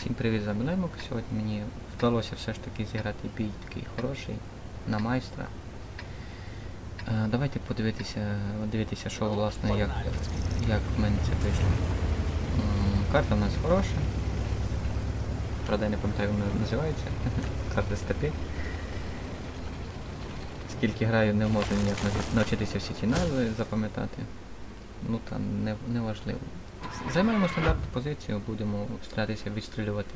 Всім привіт за Милемок. Сьогодні мені вдалося все ж таки зіграти бій такий хороший на майстра. Е, давайте подивитися, дивитися, що власне, як, як в мене це вийшло. Карта в нас хороша. Правда, я не пам'ятаю, як вона називається. Карта степи. Скільки граю, не можу ніяк навчитися всі ці назви запам'ятати. Ну там не, не важливо. Займаємо стандартну позицію, будемо старатися відстрілювати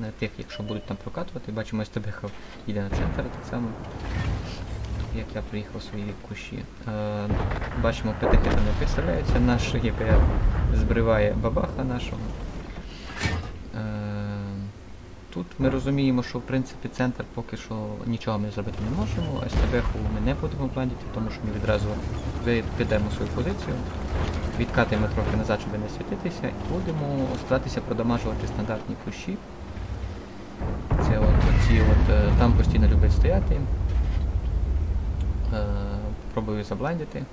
на тих, якщо будуть там прокатувати. Бачимо, СТБХ йде на центр так само, як я приїхав у свої кущі. Е, бачимо, ПТХ не підставляється, наш ГПР збриває бабаха нашого. Тут ми розуміємо, що в принципі центр поки що нічого ми зробити не можемо, СТБХ ми не будемо бландити, тому що ми відразу підемо свою позицію відкатуємо трохи назад, щоб не світитися, і будемо старатися продамажувати стандартні кущі. Це от оці от, е, там постійно люблять стояти. Е, Пробую забландити.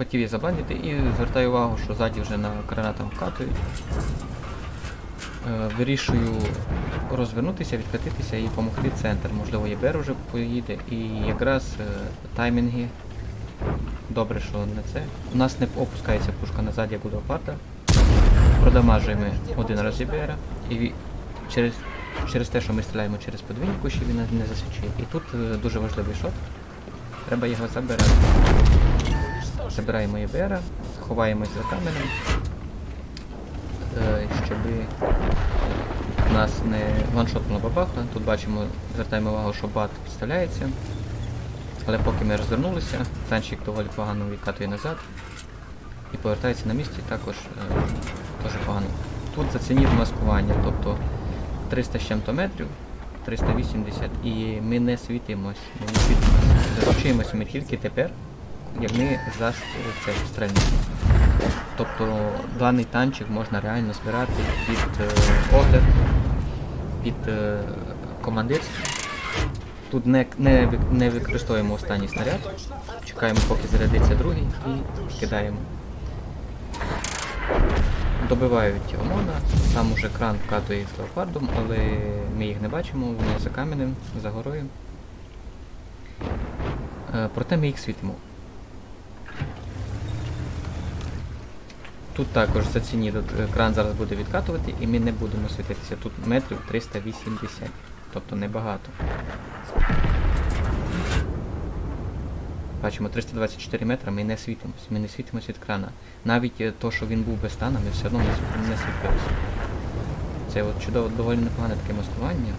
Хотів я забландити і звертаю увагу, що ззаді вже на гранатам вкатують. Е, Вирішую розвернутися, відкатитися і допомогти центр. Можливо, ЄБР вже поїде. І якраз е, таймінги. Добре, що не це. У нас не опускається пушка назад, як у Леопарда. Продамажуємо один раз ЄБР. І через, через те, що ми стріляємо через подвійні кущі, він не засвічує. І тут е, дуже важливий шот. Треба його забирати. Забираємо ЄБР, ховаємось за каменем, е, щоб нас не ваншотнула бабаха. Тут бачимо, звертаємо увагу, що бат підставляється. Але поки ми розвернулися, танчик доволі погано відкатує назад і повертається на місці також дуже погано. Тут зацініть маскування, тобто 300 з чим-то метрів, 380, і ми не світимось. Ми не світимось. Заручуємося ми тільки тепер, ми за це стрельнемо. Тобто даний танчик можна реально збирати під е, огляд, під е, командирський. Тут не, не, не використовуємо останній снаряд, чекаємо поки зарядиться другий і кидаємо. Добивають ОМОНа, там уже кран вкатує з леопардом, але ми їх не бачимо, вони за каменем, за горою. Е, Проте ми їх світимо. Тут також зацініть, от, е, кран зараз буде відкатувати і ми не будемо світитися. Тут метрів 380, тобто небагато. Бачимо 324 метри, ми не світимося, ми не світимося від крана. Навіть е, то, що він був без стана, ми все одно не, сві- світилися. Це от чудово, доволі непогане таке маскування.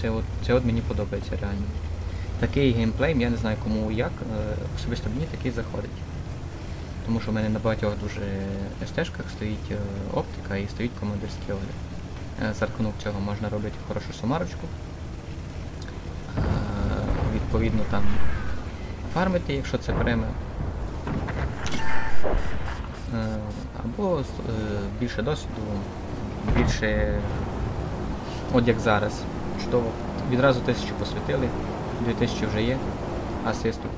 Це от, це от мені подобається реально. Такий геймплей, я не знаю кому як, е, особисто мені такий заходить. Тому що в мене на багатьох дуже СТ-шках стоїть е, оптика і стоїть командирський огляд. Е, За рахунок цього можна робити хорошу сумарочку. Е, Відповідно там фармити, якщо це прямо. Е, Або більше досвіду, більше. От як зараз. Чудово. Відразу тисячу посвятили, 2000 вже є асисту.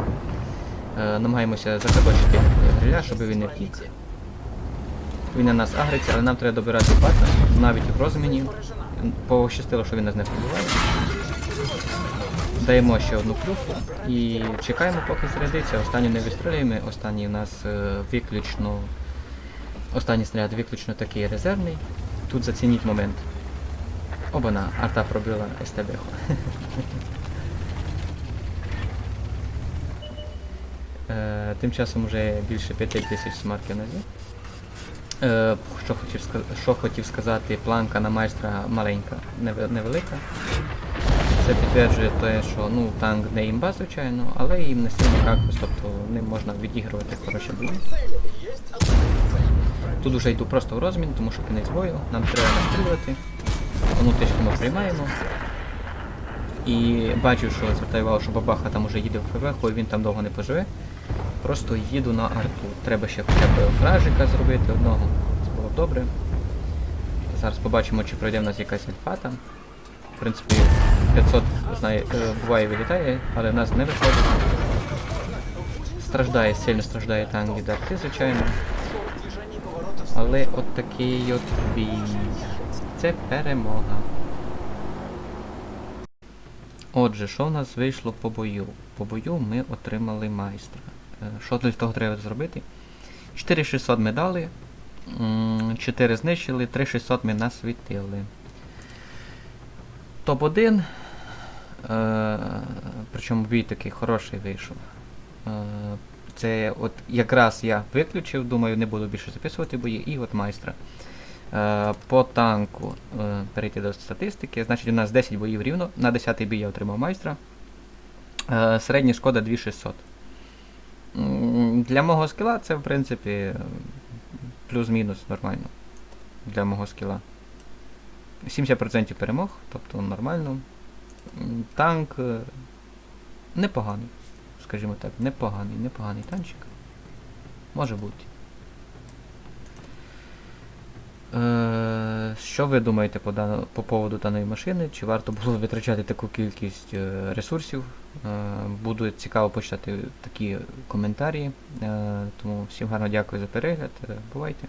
Е, намагаємося закабачити гриля, щоб він не втік. Він на нас агриться, але нам треба добирати бата, навіть в розміні. Пощастило, що він нас не пробиває. Даємо ще одну плюху і чекаємо, поки зарядиться. Останню не вистрілюємо, останній у нас е, виключно. Останній снаряд виключно такий резервний. Тут зацініть момент. Обана, арта пробила СТБ. Тим часом вже більше 5 тисяч смарків на зі. Е, що, хотів, що хотів сказати, планка на майстра маленька, невелика. Це підтверджує те, що ну, танк не імба, звичайно, але їм не сильно какус, тобто ним можна відігрувати хороші бої. Тут вже йду просто в розмін, тому що кінець бою, нам треба настрілювати. Внутрішньо ми приймаємо. І бачу, що звертаю увагу, що бабаха там уже їде в ФВ, хоч він там довго не поживе. Просто їду на арту. Треба ще хоча б фражика зробити одного. Це було добре. Зараз побачимо, чи пройде в нас якась альфа там. В принципі, 500 знає, е, буває вилітає, але в нас не виходить. Страждає, сильно страждає танк від арти, звичайно. Але от такий от бій. Це перемога. Отже, що в нас вийшло по бою? По бою ми отримали майстра. Е, Що для того треба зробити? 4600 ми дали, 4 знищили, 3600 ми насвітили. Топ-1. Е, причому бій такий хороший вийшов. Е, це от якраз я виключив, думаю, не буду більше записувати бої, і от майстра. По танку перейти до статистики. Значить, у нас 10 боїв рівно. На 10 бій я отримав майстра. Середня шкода 2600. Для мого скіла це, в принципі, плюс-мінус нормально. Для мого скіла. 70% перемог, тобто нормально. Танк е, непоганий. Скажімо так, непоганий, непоганий танчик. Може бути. Е, що ви думаєте по, дано, по поводу даної машини? Чи варто було витрачати таку кількість е, ресурсів? Буде буду цікаво почитати такі коментарі. Е, тому всім гарно дякую за перегляд. Е, бувайте!